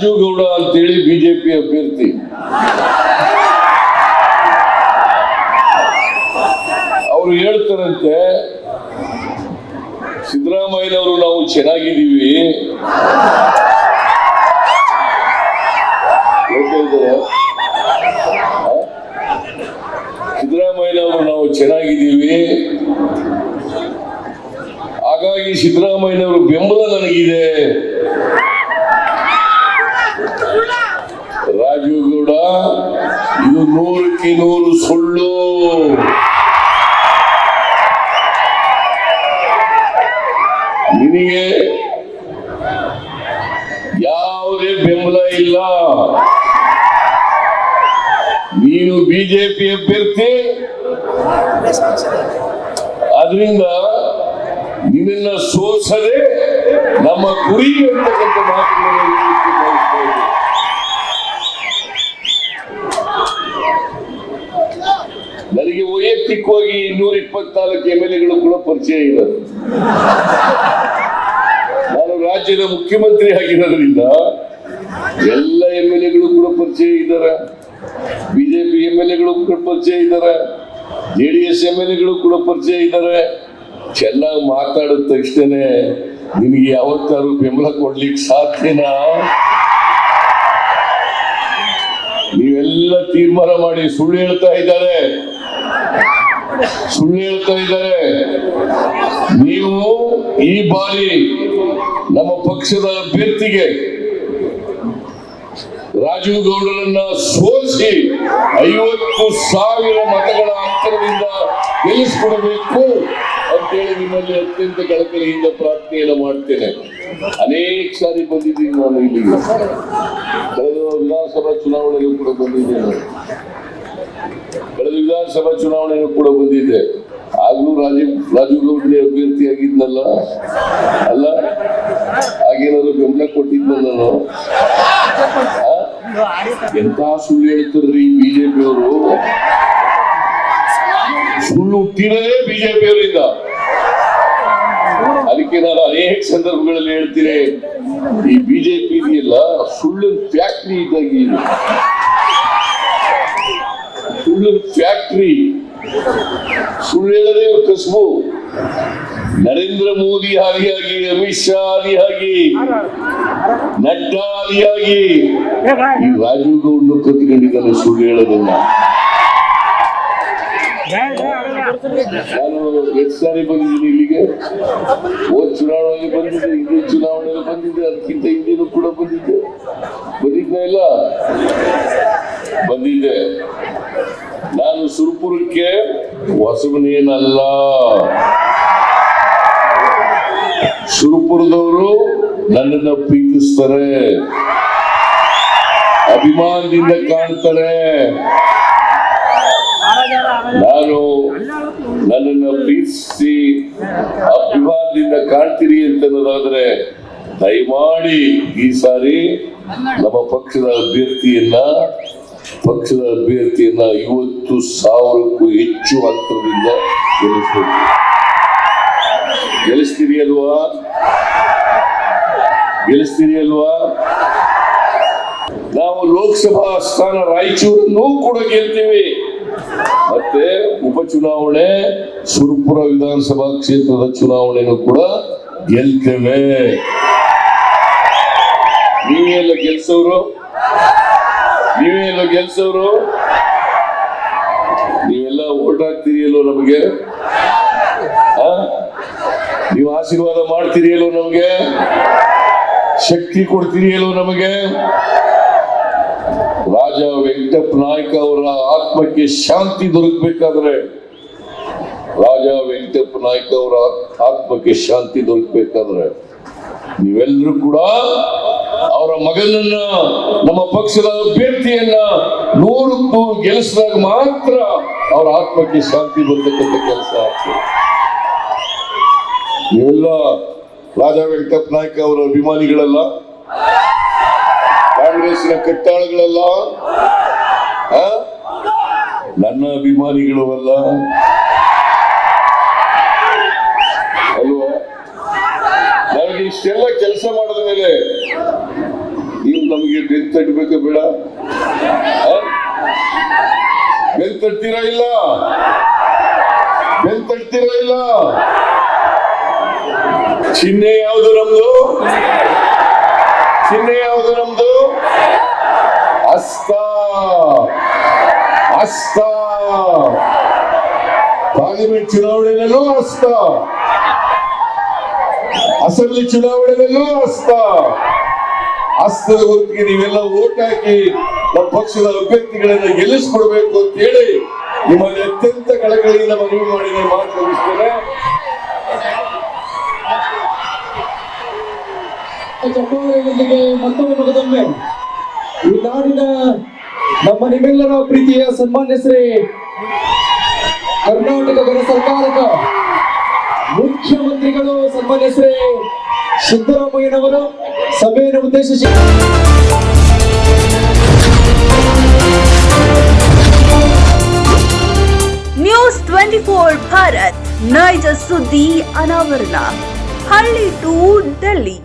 ರಾಜು ಗೌಡ ಅಂತೇಳಿ ಬಿಜೆಪಿ ಅಭ್ಯರ್ಥಿ. ಅವರು ಹೇಳ್ತಾರಂತೆ ಸಿದ್ದರಾಮಯ್ಯನವರು ನಾವು ಚೆನ್ನಾಗಿದ್ದೀವಿ. ಸಿದ್ದರಾಮಯ್ಯನವರು ನಾವು ಚೆನ್ನಾಗಿದ್ದೀವಿ. ಹಾಗಾಗಿ ಸಿದ್ದರಾಮಯ್ಯನವರು ಬೆಂಬಲ ನನಗಿದೆ ರಾಜು ಗೌಡ ಇದು ನೂರಕ್ಕೆ ನೂರು ಸುಳ್ಳು. ನಿನಗೆ ಯಾವುದೇ ಬೆಂಬಲ ಇಲ್ಲ. ನೀನು ಬಿಜೆಪಿ ಅಭ್ಯರ್ಥಿ. ಅದರಿಂದ ನಿನ್ನ ಸೋಸದೆ ನಮ್ಮ ಗುರಿ ಅಂತಕ್ಕಂಥ ಮಾತುಗಳನ್ನು ನನಗೆ ವೈಯಕ್ತಿಕವಾಗಿ ಇನ್ನೂರ ಇಪ್ಪತ್ನಾಲ್ಕು ಎಂ ಎಲ್ ಎಗಳು ಕೂಡ ಪರಿಚಯ ಇಲ್ಲ ನಾನು ರಾಜ್ಯದ ಮುಖ್ಯಮಂತ್ರಿ ಆಗಿರೋದ್ರಿಂದ ಎಲ್ಲ ಎಂ ಎಲ್ ಎಗಳು ಕೂಡ ಪರಿಚಯ ಇದ್ದಾರೆ. ಬಿಜೆಪಿ ಎಂ ಎಲ್ ಎಗಳು ಕೂಡ ಪರಿಚಯ ಇದ್ದಾರೆ. J D S M L ಎಗಳು ಕೂಡ ಪರಿಚಯ ಇದ್ದಾರೆ. ಚೆನ್ನಾಗಿ ಮಾತಾಡಿದ ತಕ್ಷಣನೇ ನಿನಗೆ ಯಾವತ್ತಾರು ಬೆಂಬಲ ಕೊಡ್ಲಿಕ್ಕೆ ಸಾಧ್ಯನಾ? ನೀವೆಲ್ಲ ತೀರ್ಮಾನ ಮಾಡಿ ಸುಳ್ಳು ಹೇಳ್ತಾ ಇದ್ದಾರೆ. ಸುಳ್ಳು ಹೇಳ್ತಾ ಇದ್ದಾರೆ. ನೀವು ಈ ಬಾರಿ ನಮ್ಮ ಪಕ್ಷದ ಅಭ್ಯರ್ಥಿಗೆ ರಾಜೀವ್ ಗೌಡರನ್ನ ಸೋಲಿಸಿ ಐವತ್ತು ಸಾವಿರ ಮತಗಳ ಅಂತರದಿಂದ ಗೆಲ್ಲಿಸಿಕೊಡಬೇಕು ಅಂತೇಳಿ ನಿಮ್ಮಲ್ಲಿ ಅತ್ಯಂತ ಕಳಕಳಿಯಿಂದ ಪ್ರಾರ್ಥನೆಯನ್ನು ಮಾಡ್ತೇನೆ. ಅನೇಕ ಸಾರಿ ಬಂದಿದ್ದೀನಿ ನಾನು ಇಲ್ಲಿಗೆ. ಕಳೆದ ವಿಧಾನಸಭಾ ಚುನಾವಣೆಗೂ ಕೂಡ ಬಂದಿದ್ದೇನೆ. ಕಳೆದ ವಿಧಾನಸಭಾ ಚುನಾವಣೆ ಕೂಡ ಬಂದಿದೆ. ಆಗಲೂ ರಾಜೀವ್ ರಾಜೀವ್ ಗೌಡ್ರಿ ಅಭ್ಯರ್ಥಿ ಆಗಿದ್ನಲ್ಲ ಅಲ್ಲ? ಹಾಗೇನಾದ್ರು ಬೆಂಬಲ ಕೊಟ್ಟಿದ್ನಲ್ಲ ನಾನು? ಎಂತ ಸುಳ್ಳು ಹೇಳ್ತಾರ್ರಿ ಬಿಜೆಪಿ ಅವರು ಸುಳ್ಳು ಹುಟ್ಟಿರೋದೇ ಬಿಜೆಪಿ ಅವರಿಂದ ಅದಕ್ಕೆ ನಾನು ಅನೇಕ ಸಂದರ್ಭಗಳಲ್ಲಿ ಹೇಳ್ತೀನಿ. ಈ ಬಿಜೆಪಿ ಇದೆಯಲ್ಲ ಸುಳ್ಳು ಫ್ಯಾಕ್ಟ್ರಿ ಇದ್ದಾಗಿ ಇದು. ಸುಳ್ಳು ಫ್ಯಾಕ್ಟ್ರಿ ಸುಳ್ಳು ಹೇಳದೆ ಕಸಬು. ನರೇಂದ್ರ ಮೋದಿ ಹಾದಿಯಾಗಿ ಅಮಿತ್ ಶಾ ಹಾದಿಯಾಗಿ ನಡ್ಡಾ ಹಾದಿಯಾಗಿ ರಾಜೀವ್ ಗೌಡ್ ಕತ್ಕೊಂಡಿದ್ದಾನೆ ಸುಳ್ಳು ಹೇಳೋದನ್ನ. ನಾನು ಎಷ್ಟು ಸಾರಿ ಬಂದಿದ್ದೀನಿ ಇಲ್ಲಿಗೆ. ಹೋದ್ ಚುನಾವಣೆಗೆ ಬಂದಿದ್ದೆ ಹಿಂದಿನ ಚುನಾವಣೆಗೆ ಬಂದಿದ್ದೆ, ಅದಕ್ಕಿಂತ ಹಿಂದಿನೂ ಕೂಡ ಬಂದಿದ್ದೆ. ಬಂದಿದ್ನ ಇಲ್ಲ? ಬಂದಿದ್ದೆ. ಸುರ್ಪುರಕ್ಕೆ ಹೊಸಬನೇನಲ್ಲ ಸುರ್ಪುರದವರು ನನ್ನನ್ನ ಪ್ರೀತಿಸ್ತಾರೆ. ಅಭಿಮಾನದಿಂದ ಕಾಣ್ತಾರೆ. ನಾನು ನನ್ನನ್ನ ಪ್ರೀತಿಸಿ ಅಭಿಮಾನದಿಂದ ಕಾಣ್ತೀರಿ ಅಂತ ಅನ್ನೋದಾದ್ರೆ ದಯಮಾಡಿ ಈ ಸಾರಿ ನಮ್ಮ ಪಕ್ಷದ ಅಭ್ಯರ್ಥಿಯನ್ನ ಪಕ್ಷದ ಅಭ್ಯರ್ಥಿಯನ್ನ ಐವತ್ತು ಸಾವಿರಕ್ಕೂ ಹೆಚ್ಚು ಅಂತರದಿಂದ ಗೆಲ್ಲಿಸ್ಬೇಕು. ಗೆಲ್ಲಿಸ್ತೀರಿ ಅಲ್ವಾ? ಗೆಲ್ಲಿಸ್ತೀರಿ ಅಲ್ವಾ? ನಾವು ಲೋಕಸಭಾ ಸ್ಥಾನ ರಾಯಚೂರನ್ನು ಕೂಡ ಗೆಲ್ತೀವಿ. ಮತ್ತೆ ಉಪಚುನಾವಣೆ ಸುರಪುರ ವಿಧಾನಸಭಾ ಕ್ಷೇತ್ರದ ಚುನಾವಣೆನೂ ಕೂಡ ಗೆಲ್ತೇವೆ. ನೀವೆಲ್ಲ ಗೆಲ್ಸೋರು ನೀವೇ ಗೆಲ್ಸವ್ರು ನೀವೆಲ್ಲ ಓಟ್ ಹಾಕ್ತೀರಿ ಅಲ್ವೋ ನಮಗೆ? ನೀವು ಆಶೀರ್ವಾದ ಮಾಡ್ತೀರಿ ಅಲ್ವೋ ನಮಗೆ? ಶಕ್ತಿ ಕೊಡ್ತೀರಿ ಅಲ್ವೋ ನಮಗೆ? ರಾಜ ವೆಂಕಟಪ್ಪ ನಾಯ್ಕ ಅವರ ಆತ್ಮಕ್ಕೆ ಶಾಂತಿ ದೊರಕಬೇಕಾದ್ರೆ ರಾಜ ವೆಂಕಟಪ್ಪ ನಾಯ್ಕ ಅವರ ಆತ್ಮಕ್ಕೆ ಶಾಂತಿ ದೊರಕಬೇಕಾದ್ರೆ ನೀವೆಲ್ಲರೂ ಕೂಡ ಅವರ ಮಗನನ್ನ ನಮ್ಮ ಪಕ್ಷದ ಅಭ್ಯರ್ಥಿಯನ್ನ ನೂರಕ್ಕೂ ನೂರು ಗೆಲ್ಲಿಸಿದಾಗ ಮಾತ್ರ ಅವರ ಆತ್ಮಕ್ಕೆ ಶಾಂತಿ ಬರ್ತಕ್ಕಂಥ ಕೆಲಸ ಆಗ್ತದೆ ಎಲ್ಲ ರಾಜಾ ವೆಂಕಟಪ್ಪ ನಾಯ್ಕ ಅವರ ಅಭಿಮಾನಿಗಳಲ್ಲ ಕಾಂಗ್ರೆಸ್ನ ಕಟ್ಟಾಳುಗಳಲ್ಲ? ನನ್ನ ಅಭಿಮಾನಿಗಳು ಅಲ್ಲ ಅಲ್ವಾ ನನಗೆ ಇಷ್ಟೆಲ್ಲ ಕೆಲಸ ಮಾಡಿದ ಮೇಲೆ ನೀವು ನಮಗೆ ಬೆನ್ ತಟ್ಟಬೇಕು ಬೇಡ? ಬೆನ್ ತಟ್ತೀರಾ ಇಲ್ಲ? ಬೆನ್ ತಟ್ತೀರಾ ಇಲ್ಲ? ಚಿಹ್ನೆ ಯಾವುದು ನಮ್ದು? ಚಿಹ್ನೆ ಯಾವುದು ನಮ್ದು? ಅಸ್ತ. ಅಸ್ತ. ಪಾರ್ಲಿಮೆಂಟ್ ಚುನಾವಣೆಯಲ್ಲೂ ಅಸ್ತ. ಅಸೆಂಬ್ಲಿ ಚುನಾವಣೆಯಲ್ಲೂ ಅಸ್ತ ಹಸ್ತದ ಹೊತ್ತಿಗೆ ನೀವೆಲ್ಲ ಓಟ್ ಹಾಕಿ ನಮ್ಮ ಪಕ್ಷದ ಅಭ್ಯರ್ಥಿಗಳನ್ನ ಗೆಲ್ಲಿಸ್ಕೊಡ್ಬೇಕು ಅಂತ ಹೇಳಿ ನಿಮ್ಮಲ್ಲಿ ಅತ್ಯಂತ ಕಳಕಳಿಯಿಂದ ಮನವಿ ಮಾಡಿ ನಾನು ಮಾತು ಚಪ್ಪಾಳೆಯೊಂದಿಗೆ ಮತ್ತೊಮ್ಮೆ ಮಗದೊಮ್ಮೆ ಈ ನಾಡಿನ ನಮ್ಮ ನಿಮ್ಮೆಲ್ಲರ ಪ್ರೀತಿಯ ಸನ್ಮಾನ್ಯ ಶ್ರೀ ಕರ್ನಾಟಕ ಗಣ ಮುಖ್ಯಮಂತ್ರಿಗಳು ಸನ್ಮಾನ್ಯ ಶ್ರೀ ಸಿದ್ದರಾಮಯ್ಯನವರು ಸಭೆಯನ್ನು ಉದ್ದೇಶಿಸಿ. ನ್ಯೂಸ್ ಟ್ವೆಂಟಿ ಫೋರ್ ಭಾರತ್ ನೈಜ ಸುದ್ದಿ ಅನಾವರಣ ಹಳ್ಳಿ ಟು ಡೆಲ್ಲಿ